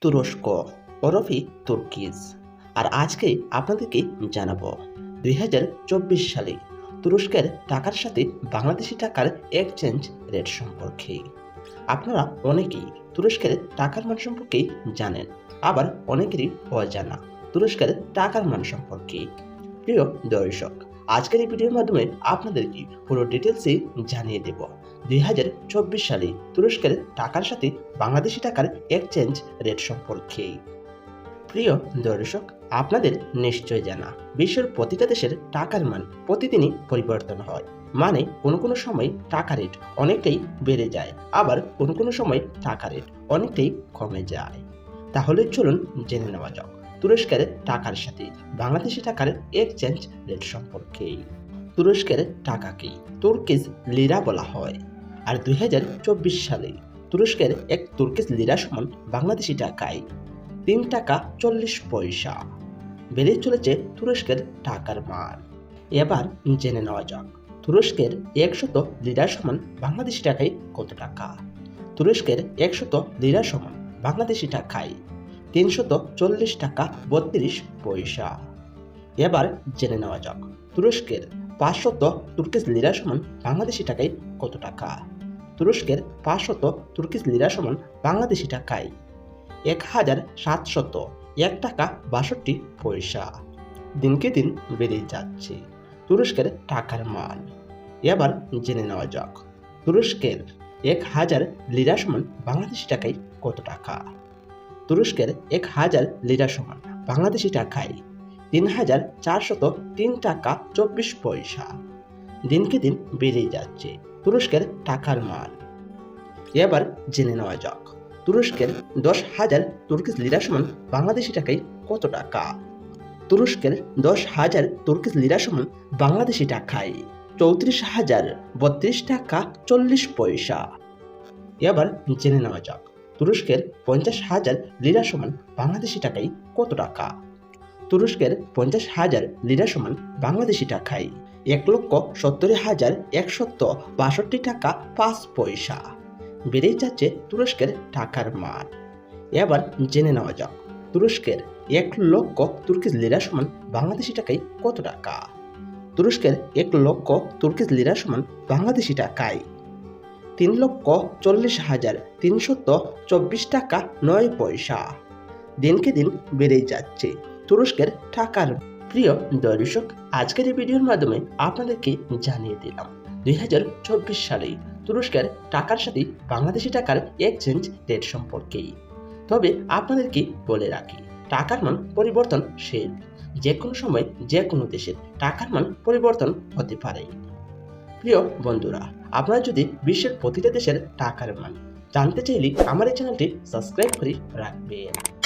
তুরস্ক, ওরফে তুর্কিজ। আর আজকে আপনাদেরকে জানাব, দুই হাজার চব্বিশ সালে তুরস্কের টাকার সাথে বাংলাদেশি টাকার এক্সচেঞ্জ রেট সম্পর্কে। আপনারা অনেকেই তুরস্কের টাকার মান সম্পর্কে জানেন, আবার অনেকেরই অজানা তুরস্কের টাকার মান সম্পর্কে। প্রিয় দর্শক আজকের এই ভিডিওর মাধ্যমে আপনাদেরকে পুরো ডিটেলসে জানিয়ে দেব। দুই হাজার চব্বিশ সালে তুরস্কের টাকার সাথে বাংলাদেশি টাকার এক্সচেঞ্জ রেট সম্পর্কে। প্রিয় দর্শক, আপনাদের নিশ্চয় জানা, বিশ্বের প্রতিটা দেশের টাকার মান প্রতিদিনই পরিবর্তন হয়। মানে কোনো কোনো সময় টাকা রেট অনেকটাই বেড়ে যায়, আবার কোনো কোনো সময় টাকা রেট অনেকটাই কমে যায়। তাহলে চলুন জেনে নেওয়া যাক। তুরস্কের টাকার সাথে। বাংলাদেশি টাকার এক্সচেঞ্জ রেট সম্পর্কে তুরস্কের টাকাকে তুর্কিজ লিরা বলা হয়। আর দুই সালে তুরস্কের এক তুর্কিজ লিরা সমান বাংলাদেশি টাকায় তিন টাকা চল্লিশ পয়সা। বেড়ে চলেছে তুরস্কের টাকার মান। এবার জেনে নেওয়া যাক, তুরস্কের একশত লিরা সমান বাংলাদেশি টাকায় কত টাকা? তুরস্কের একশত লিরা সমান বাংলাদেশি টাকায় তিনশত চল্লিশ টাকা বত্রিশ পয়সা। এবার জেনে নেওয়া যাক, তুরস্কের পাঁচশত তুর্কিশ লিরা সমান বাংলাদেশি টাকায় কত টাকা? তুরস্কের পাঁচশত তুর্কিশ লিরা সমান বাংলাদেশি টাকায় এক হাজার সাতশত এক টাকা বাষট্টি পয়সা। দিনকে দিন বেড়েই যাচ্ছে, তুরস্কের টাকার মান। এবার জেনে নেওয়া যাক, তুরস্কের এক হাজার লিরা সমান বাংলাদেশি টাকায় কত টাকা? তুরস্কের এক হাজার লিরা সমান, বাংলাদেশি টাকায়। তিন হাজার চারশত তিন টাকা চব্বিশ পয়সা। দিনকে দিন বেড়েই যাচ্ছে তুরস্কের টাকার মান। এবার জেনে নেওয়া যাক, তুরস্কের দশ হাজার তুর্কিশ লিরা সমান বাংলাদেশি টাকায় কত টাকা? তুরস্কের দশ হাজার তুর্কিশ লিরা সমান বাংলাদেশি টাকায় চৌত্রিশ হাজার বত্রিশ টাকা চল্লিশ পয়সা। এবার জেনে নেওয়া যাক তুরস্কের পঞ্চাশ হাজার লিরা সমান বাংলাদেশি টাকায় কত টাকা? তুরস্কের পঞ্চাশ হাজার লিরা সমান বাংলাদেশি টাকায় এক লক্ষ সত্তর হাজার একশত বাষট্টি টাকা পাঁচ পয়সা। বেড়েই যাচ্ছে তুরস্কের টাকার মান। এবার জেনে নেওয়া যাক, তুরস্কের এক লক্ষ তুর্কিশ লিরা সমান বাংলাদেশি টাকায় কত টাকা? তুরস্কের এক লক্ষ তুর্কিশ লিরা সমান বাংলাদেশি টাকায় তিন লক্ষ চল্লিশ হাজার তিনশত চব্বিশ টাকা নয় পয়সা। দিনকে দিন বেড়েই যাচ্ছে। তুরস্কের টাকার প্রিয় দর্শক, আজকের এই ভিডিওর মাধ্যমে আপনাদেরকে জানিয়ে দিলাম, দুই হাজার চব্বিশ সালে তুরস্কের টাকার সাথে বাংলাদেশি টাকার এক্সচেঞ্জ রেট সম্পর্কেই। তবে আপনাদেরকে বলে রাখি, টাকার মান পরিবর্তনশীল যে কোনো সময় যে কোনো দেশের টাকার মান পরিবর্তন হতে পারে। প্রিয় বন্ধুরা, আপনারা যদি বিশ্বের প্রতিটা দেশের টাকার মান জানতে চাইলে আমার এই চ্যানেলটি সাবস্ক্রাইব করে রাখবেন।